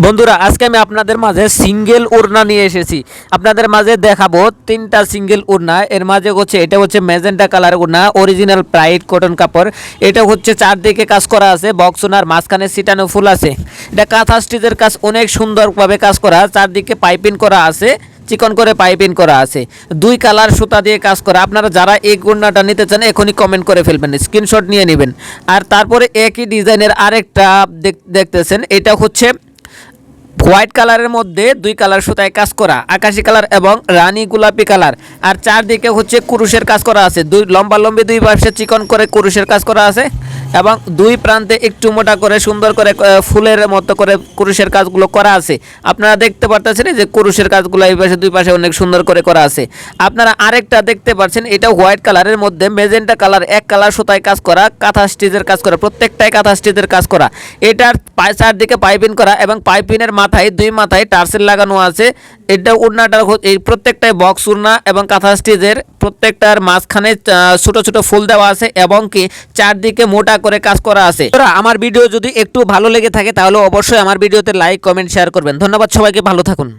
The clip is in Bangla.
বন্ধুরা, আজকে আমি আপনাদের মাঝে সিঙ্গেল ওড়না নিয়ে এসেছি। আপনাদের মাঝে দেখাবো তিনটা সিঙ্গেল ওড়না। এর মাঝে হচ্ছে, এটা হচ্ছে ম্যাজেন্টা কালার ওড়না, অরিজিনাল প্রাইড কটন কাপড়। এটা হচ্ছে চারদিকে কাজ করা আছে, বক্স ওনার, মাঝখানে সিটানো ফুল আছে। এটা কাঁথা স্টিচের কাজ অনেক সুন্দরভাবে কাজ করা, চারদিকে পাইপিং করা আছে, চিকন করে পাইপিং করা আছে। দুই কালার সুতা দিয়ে কাজ করা। আপনারা যারা এই গুণাটা নিতে চান, এখনই কমেন্ট করে ফেলবেন স্ক্রিনশট নিয়ে নেবেন। আর তারপরে একই ডিজাইনের আরেকটা দেখ- দেখতেছেন, এটা হচ্ছে হোয়াইট কালারের মধ্যে দুই কালার সুতায় কাজ করা, আকাশি কালার এবং রানী গোলাপি কালার। আর চারদিকে হচ্ছে কুরুশের কাজ করা আছে। দুই লম্বা লম্বি দুই পাশে চিকন করে কুরুশের কাজ করা আছে। এবং দুই প্রান্তে একটু মোটা করে, সুন্দর করে ফুলের মতো করে কুরুশের কাজগুলো করা আছে। আপনারা দেখতে পারতেছেন যে কুরুশের কাজগুলো এই পাশে, দুই পাশে অনেক সুন্দর করে করা আছে। আপনারা আরেকটা দেখতে পাচ্ছেন এটা হোয়াইট কালারের মধ্যে, মেজেন্টা কালার, এক কালার সুতায় কাজ করা, কাঁথা স্টিচের কাজ করা, প্রত্যেকটাই কাঁথা স্টিচের কাজ করা। এটার চারদিকে পাইপিং করা এবং পাইপিনের মাথায়, দুই মাথায় টার্সেল লাগানো আছে। এটা উড়নাটার হ- এই প্রত্যেকটাই বক্স উড়না এবং কাঁথা স্টিচের প্রত্যেকটার মাঝখানে ছোট ছোট ফুল দেওয়া আছে এবং কি চারদিকে মোটা করে কাজ করা আছে। আমার ভিডিও যদি একটু ভালো লেগে থাকে, তাহলে অবশ্যই আমার ভিডিওতে লাইক কমেন্ট শেয়ার করবেন। ধন্যবাদ সবাইকে, ভালো থাকুন।